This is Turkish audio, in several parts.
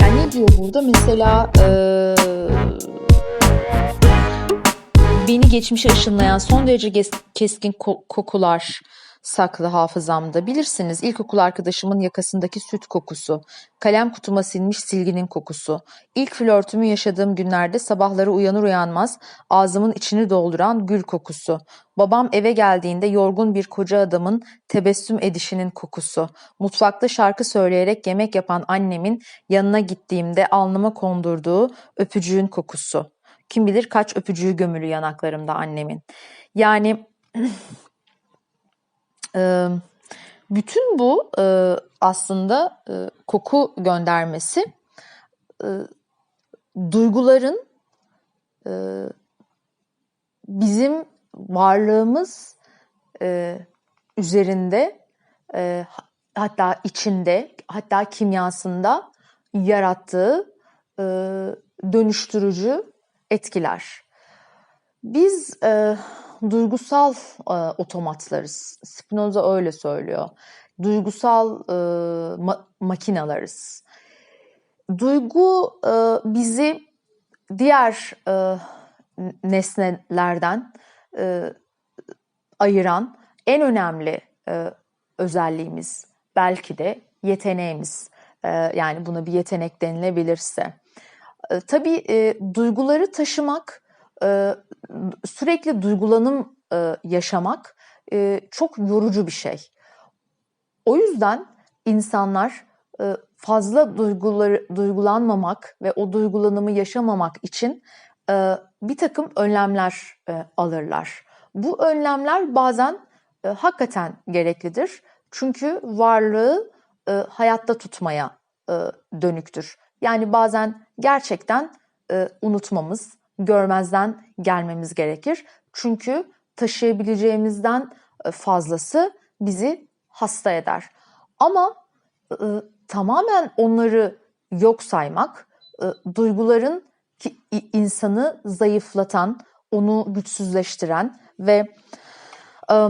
Yani ne diyor burada? Mesela eee, beni geçmişe ışınlayan son derece keskin ko- kokular saklı hafızamda. Bilirsiniz ilkokul arkadaşımın yakasındaki süt kokusu, kalem kutuma sinmiş silginin kokusu, ilk flörtümü yaşadığım günlerde sabahları uyanır uyanmaz ağzımın içini dolduran gül kokusu, babam eve geldiğinde yorgun bir koca adamın tebessüm edişinin kokusu, mutfakta şarkı söyleyerek yemek yapan annemin yanına gittiğimde alnıma kondurduğu öpücüğün kokusu. Kim bilir kaç öpücüğü gömülü yanaklarımda annemin. Yani e, bütün bu e, aslında e, koku göndermesi e, duyguların bizim varlığımız üzerinde ha- hatta içinde hatta kimyasında yarattığı dönüştürücü etkiler. Biz duygusal e, otomatlarız. Spinoza öyle söylüyor. Duygusal e, ma- makinalarız. Duygu e, bizi diğer e, nesnelerden e, ayıran en önemli e, özelliğimiz belki de yeteneğimiz. E, yani buna bir yetenek denilebilirse. E, tabii e, duyguları taşımak, sürekli duygulanım yaşamak çok yorucu bir şey. O yüzden insanlar fazla duyguları duygulanmamak ve o duygulanımı yaşamamak için bir takım önlemler alırlar. Bu önlemler bazen hakikaten gereklidir. Çünkü varlığı hayatta tutmaya dönüktür. Yani bazen gerçekten unutmamız, görmezden gelmemiz gerekir. Çünkü taşıyabileceğimizden e, fazlası bizi hasta eder. Ama e, tamamen onları yok saymak, e, duyguların ki, insanı zayıflatan, onu güçsüzleştiren ve e,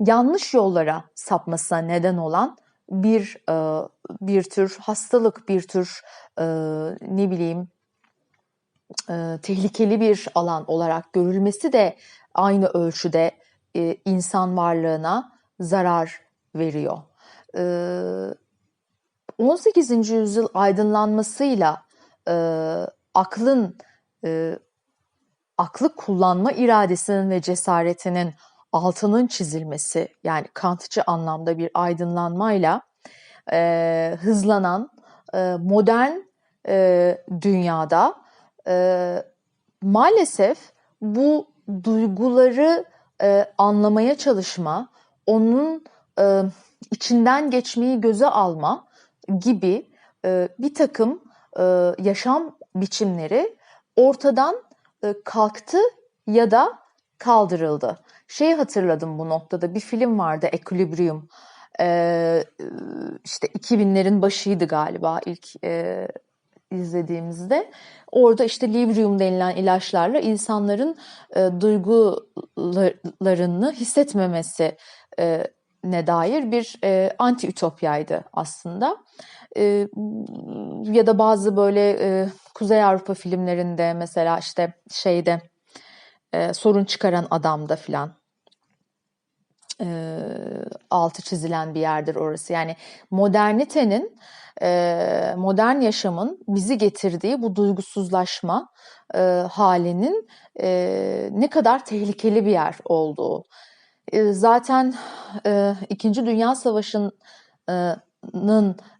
yanlış yollara sapmasına neden olan bir e, bir tür hastalık, bir tür e, ne bileyim e, tehlikeli bir alan olarak görülmesi de aynı ölçüde e, insan varlığına zarar veriyor. E, 18. yüzyıl aydınlanmasıyla e, aklın e, aklı kullanma iradesinin ve cesaretinin altının çizilmesi yani Kantçı anlamda bir aydınlanmayla e, hızlanan e, modern e, dünyada e, maalesef bu duyguları e, anlamaya çalışma, onun e, içinden geçmeyi göze alma gibi e, bir takım e, yaşam biçimleri ortadan e, kalktı ya da kaldırıldı. Şeyi hatırladım bu noktada bir film vardı Equilibrium. Ee, işte 2000'lerin başıydı galiba ilk e, izlediğimizde. Orada işte Librium denilen ilaçlarla insanların e, duygularını hissetmemesi e, ne dair bir e, anti ütopyaydı aslında. E, ya da bazı böyle e, Kuzey Avrupa filmlerinde mesela işte şeyde e, sorun çıkaran adamda filan e, altı çizilen bir yerdir orası. Yani modernitenin, e, modern yaşamın bizi getirdiği bu duygusuzlaşma e, halinin e, ne kadar tehlikeli bir yer olduğu. E, zaten e, İkinci Dünya Savaşı'nın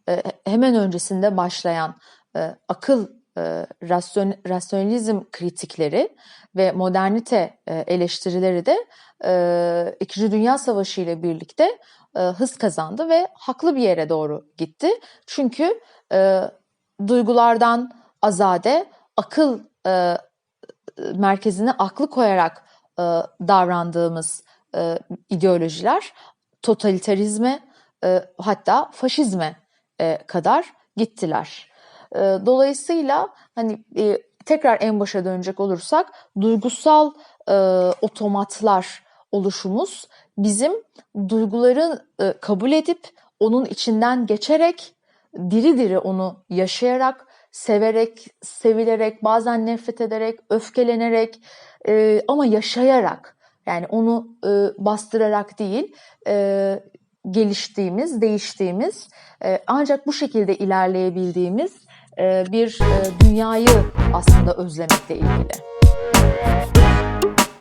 e, hemen öncesinde başlayan e, akıl e, rasyon, rasyonalizm kritikleri ve modernite e, eleştirileri de e, İkinci Dünya Savaşı ile birlikte e, hız kazandı ve haklı bir yere doğru gitti. Çünkü duygulardan azade, akıl merkezine aklı koyarak davrandığımız ideolojiler totalitarizme hatta faşizme kadar gittiler. E, dolayısıyla hani e, tekrar en başa dönecek olursak duygusal e, otomatlar oluşumuz bizim duyguları e, kabul edip onun içinden geçerek diri diri onu yaşayarak, severek, sevilerek, bazen nefret ederek, öfkelenerek ama yaşayarak yani onu e, bastırarak değil e, geliştiğimiz, değiştiğimiz e, ancak bu şekilde ilerleyebildiğimiz bir dünyayı aslında özlemekle ilgili.